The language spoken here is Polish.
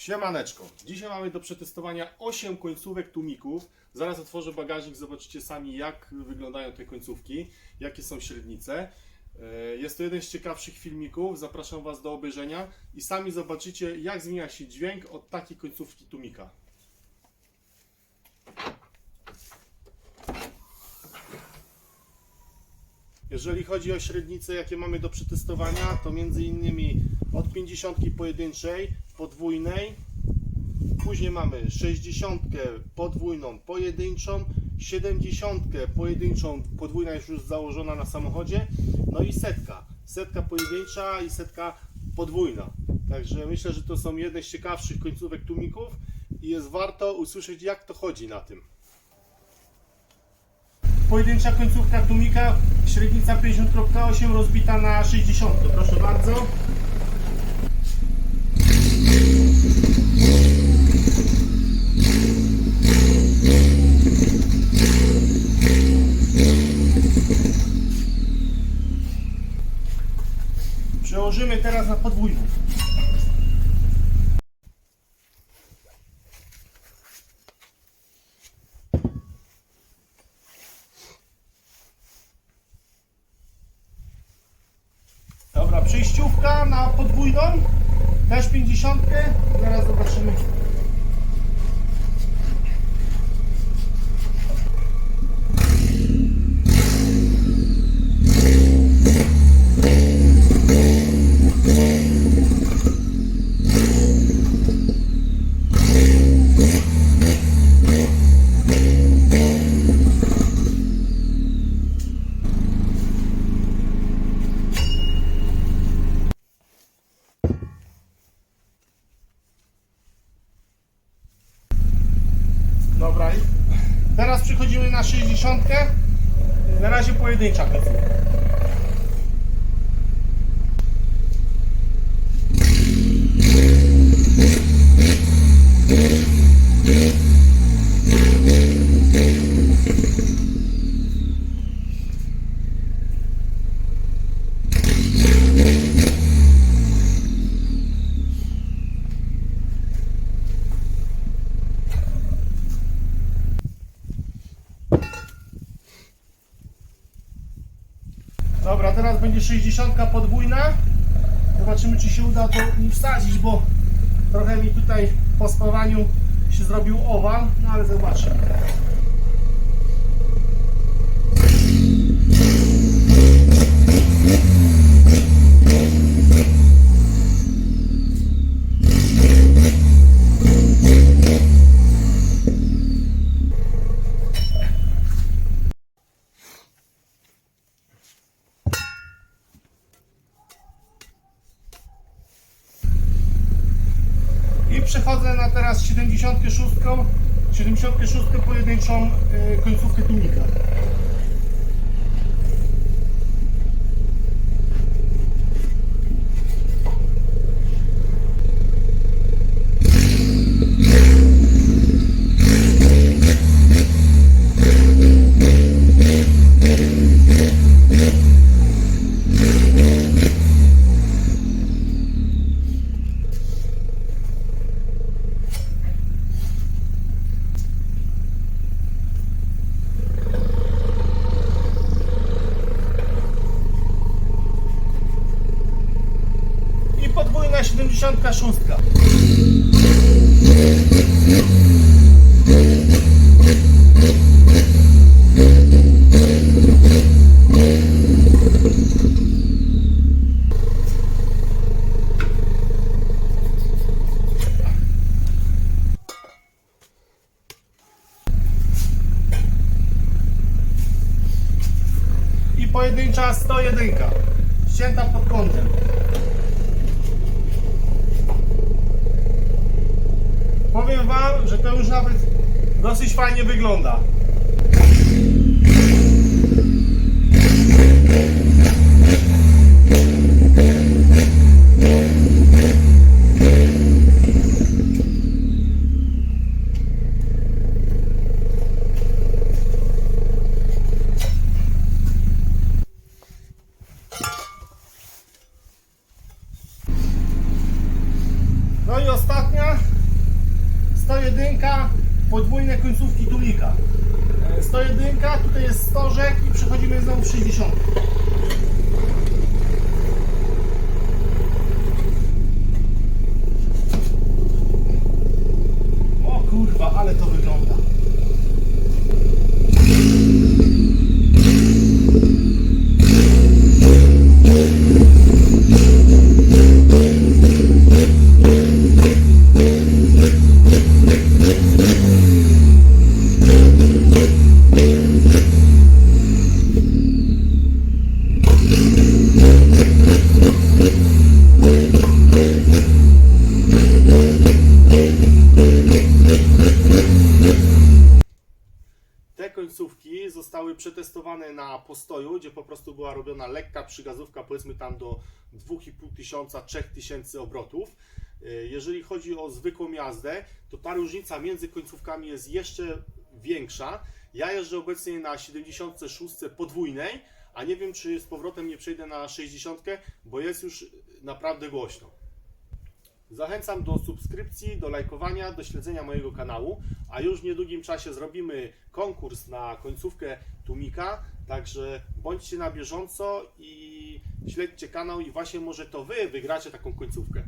Siemaneczko. Dzisiaj mamy do przetestowania 8 końcówek tłumików. Zaraz otworzę bagażnik, zobaczycie sami jak wyglądają te końcówki, jakie są średnice. E, Jest to jeden z ciekawszych filmików, zapraszam Was do obejrzenia i sami zobaczycie jak zmienia się dźwięk od takiej końcówki tłumika. Jeżeli chodzi o średnice, jakie mamy do przetestowania, to między innymi od 50 pojedynczej, podwójnej, później mamy 60 podwójną pojedynczą, 70 pojedynczą, podwójna jest już założona na samochodzie, no i setka. Setka pojedyncza i setka podwójna. Także myślę, że to są jedne z ciekawszych końcówek tłumików i jest warto usłyszeć jak to chodzi na tym. Pojedyncza końcówka tłumika, średnica 50.8 rozbita na 60. Proszę bardzo. Przełożymy teraz na podwójną. Dobra, przejściówka na podwójną, też 50. Zaraz zobaczymy. Dobra, teraz przechodzimy na 60. Na razie pojedyncza końcówka. Dobra, teraz będzie 60 podwójna. Zobaczymy, czy się uda to mi wsadzić, bo trochę mi tutaj po spawaniu się zrobił owal, no ale zobaczymy. Przechodzę na teraz 76, 76 pojedynczą y, końcówkę tłumika. 66. I pojedyncza 101 ścięta pod kątem że to już nawet dosyć fajnie wygląda. No ostatnia 101 podwójne końcówki tulika. E, 101, tutaj jest stożek i przechodzimy znowu w 60. O kurwa, ale to wygląda. Te końcówki zostały przetestowane na postoju, gdzie po prostu była robiona lekka przygazówka, powiedzmy tam do 2,5 tysiąca, 3 tysięcy obrotów. Y, Jeżeli chodzi o zwykłą jazdę, to ta różnica między końcówkami jest jeszcze większa. Ja jeżdżę obecnie na 76 podwójnej, a nie wiem, czy z powrotem nie przejdę na 60, bo jest już naprawdę głośno. Zachęcam do subskrypcji, do lajkowania, do śledzenia mojego kanału, a już w niedługim czasie zrobimy konkurs na końcówkę Tumika, także bądźcie na bieżąco i śledźcie kanał i właśnie może to Wy wygracie taką końcówkę.